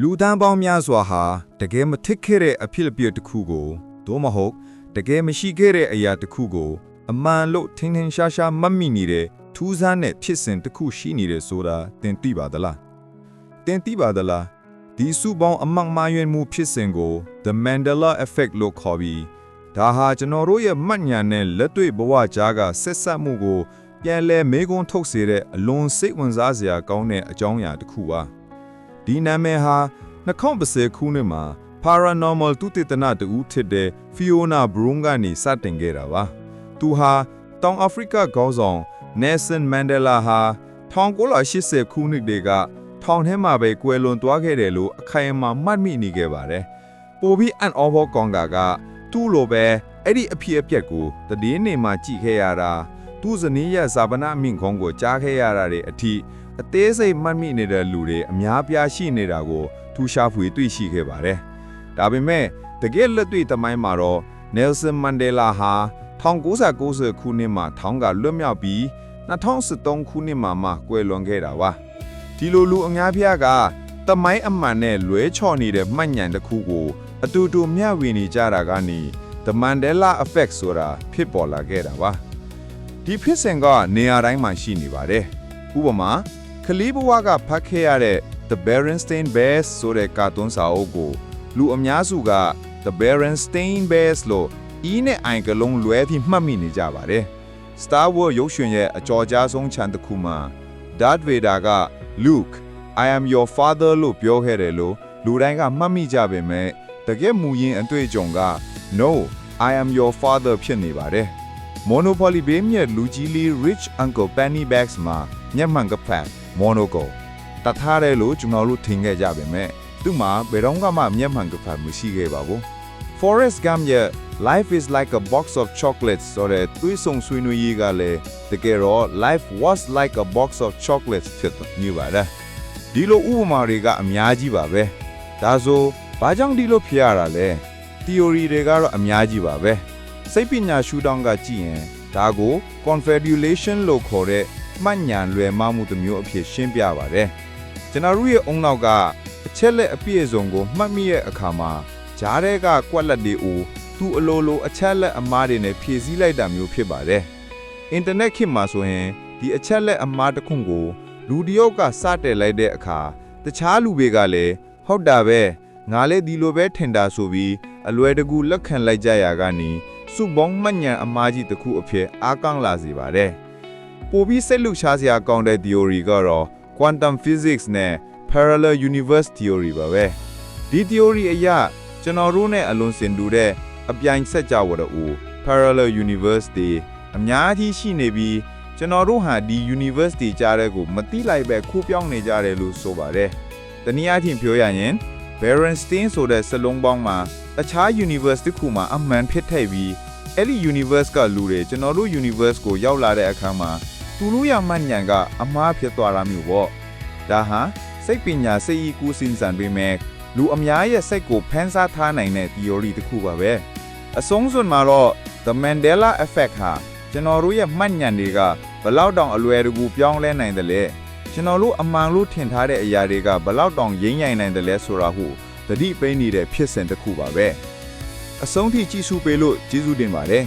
လူတန်းပေါင်းများစွာဟာတကယ်မထစ်ခဲ့တဲ့အဖြစ်အပျက်တစ်ခုကိုသို့မဟုတ်တကယ်မရှိခဲ့တဲ့အရာတစ်ခုကို အမှန်လို့ထင်ထင်ရှားရှားမှတ်မိနေတဲ့ထူးဆန်းတဲ့ဖြစ်စဉ်တစ်ခုရှိနေတယ်ဆိုတာသင်သိပါသလားသင်သိပါသလားဒီစုပေါင်းအမှန်မှားယွင်းမှုဖြစ်စဉ်ကို The Mandela Effect လို့ခေါ်ပြီးဒါဟာကျွန်တော်တို့ရဲ့မှတ်ဉာဏ်နဲ့လက်တွေ့ဘဝကြားကဆက်ဆက်မှုကို ပြန်လည်မေးခွန်းထုတ်စေတဲ့အလွန်စိတ်ဝင်စားစရာကောင်းတဲ့အကြောင်းအရာတစ်ခုပါ ဒီနာမည်ဟာ2010ခုနှစ်မှာ paranormal သူတေသနတူဖြစ်တဲ့ Fiona Broom ကနေစတင်ခဲ့တာပါ။သူဟာတောင်အာဖရိကခေါင်းဆောင် Nelson Mandela ဟာ1980ခုနှစ်တည်းကထောင်ထဲမှာပဲကွယ်လွန်သွားခဲ့တယ်လို့အခိုင်အမာမှတ်မိနေခဲ့ပါတယ်။ပိုပြီးအန်အော်ဘောကောင်တာကသူ့လိုပဲအဲ့ဒီအဖြစ်အပျက်ကိုတည်င်းနေမှာကြည့်ခဲ့ရတာသူ့ဇနီးရဲ့ဇာပနာမင့်ခေါင်းကိုကြားခဲ့ရတာတွေအထိ အသေးစိတ်မှတ်မိနေတဲ့လူတွေအများပြားရှိနေတာကိုထူရှားဖွေတွေ့ရှိခဲ့ပါတယ်။ဒါပေမဲ့တကယ်လက်တွေ့သမိုင်းမှာတော့ Nelson Mandela ဟာ1990ခုနှစ်မှာထောင်ကလွတ်မြောက်ပြီး2013ခုနှစ်မှာမှကွယ်လွန်ခဲ့တာပါ။ဒီလိုလူအများပြားကသမိုင်းအမှန်နဲ့လွဲချော်နေတဲ့မှတ်ဉာဏ်တစ်ခုကိုအတူတူမျှဝေနေကြတာကနေ The Mandela Effect ဆိုတာဖြစ်ပေါ်လာခဲ့တာပါ။ဒီဖြစ်စဉ်ကနေရာတိုင်းမှာရှိနေပါတယ်။ဥပမာ ကလေးဘဝကဖတ်ခဲ့ရတဲ့ The Berenstain Bears ဆိုတဲ့ကာတွန်းစာအုပ်ကိုလူအများစုက The Berenstain Bears လို့အီးနဲ့အိုင်ကလုံးလွဲပြီးမှတ်မိနေကြပါတယ်။ Star Wars ရုပ်ရှင်ရဲ့အကြော်ကြားဆုံးခြံတစ်ခုမှာ Darth Vader က Luke I am your father လို့ပြောခဲ့တယ်လို့လူတိုင်းကမှတ်မိကြပေမဲ့တကယ်မူရင်းအတွေ့အကြုံက No I am your father ဖြစ်နေပါတယ်။ Monopoly ဘေးမြက်လူကြီးလေး Rich Uncle Pennybags မှာမျက်မှန်ကဖတ် Monocle တတ်ထားတယ်လို့ကျွန်တော်တို့ထင်ခဲ့ကြပေမဲ့သူ့မှာဘယ်တော့မှမျက်မှန်ကဖတ်မရှိခဲ့ပါဘူး Forrest Gump ရဲ့ Life is like a box of chocolates ဆိုတဲ့သွေးဆုံဆွေးနွေးရေးကလည်းတကယ်တော့ Life was like a box of chocolates ဖြစ်နေပါတယ်ဒီလိုဥပမာတွေကအများကြီးပါပဲဒါဆိုဘာကြောင့်ဒီလိုဖြစ်ရတာလဲ theory တွေကတော့အများကြီးပါပဲစိတ်ပညာရှုထောင့်ကကြည့်ရင်ဒါကို confabulation လို့ခေါ်တဲ့ မှတ်ဉာဏ်လွယ်မှားမှုတစ်မျိုးအဖြစ်ရှင်းပြပါတယ်ကျွန်တော်တို့ရဲ့အုံနောက်ကအချက်လက်အပြည့်အစုံကိုမှတ်မိရဲ့အခါမှာဂျားတဲ့ကကွက်လက်တွေအိုသူ့အလိုလိုအချက်လက်အမားတွေနဲ့ဖြည့်ဆည်းလိုက်တာမျိုးဖြစ်ပါတယ်အင်တာနက်ခေတ်မှာဆိုရင်ဒီအချက်လက်အမားတစ်ခုကိုလူတစ်ယောက်ကစတယ်လိုက်တဲ့အခါတခြားလူတွေကလည်းဟုတ်တာပဲငါလည်းဒီလိုပဲထင်တာဆိုပြီးအလွယ်တကူလက်ခံလိုက်ကြရကနေစုပေါင်းမှတ်ဉာဏ်အမားကြီးတစ်ခုအဖြစ်အားကောင်းလာစေပါတယ် ပိုပြီးစိတ်လှုပ်ရှားစရာကောင်းတဲ့ theory ကတော့ quantum physics နဲ့ parallel universe theory ပါပဲဒီ theory အရကျွန်တော်တို့နဲ့အလွန်စင်တူတဲ့အပြိုင်ဆက်ကြဝဠာဦး parallel universe တွေအများကြီးရှိနေပြီးကျွန်တော်တို့ဟာဒီ universe တွေကြားတဲ့ကိုမတိလိုက်ပဲခိုးပြောင်းနေကြတယ်လို့ဆိုပါတယ်တနည်းအားဖြင့်ပြောရရင် Berenstein ဆိုတဲ့စလုံးပေါင်းမှာအခြား universe တစ်ခုမှာအမှန်ဖြစ်ထိုက်ပြီးအဲ့ဒီ universe ကလူတွေကျွန်တော်တို့ universe ကိုရောက်လာတဲ့အခါမှာ သူတို့ရမှတ်ဉာဏ်ကအမှားဖြစ်သွားတာမျိုးပေါ့ဒါဟာစိတ်ပညာစိတ်ဤကူးစင်စံပေမဲ့လူအများရဲ့စိတ်ကိုဖန်ဆားထားနိုင်တဲ့ theory တစ်ခုပါပဲအဆုံးစွန်မှာတော့ the Mandela effect ဟာကျွန်တော်တို့ရဲ့မှတ်ဉာဏ်တွေကဘလောက်တောင်အလွယ်တကူပြောင်းလဲနိုင်တယ်လဲကျွန်တော်တို့အမှန်လို့ထင်ထားတဲ့အရာတွေကဘလောက်တောင်ရင်းရိုင်နိုင်တယ်လဲဆိုတာဟုသတိပေးနေတဲ့ဖြစ်စဉ်တစ်ခုပါပဲအဆုံးထိကြည့်ရှုပေးလို့ကျေးဇူးတင်ပါတယ်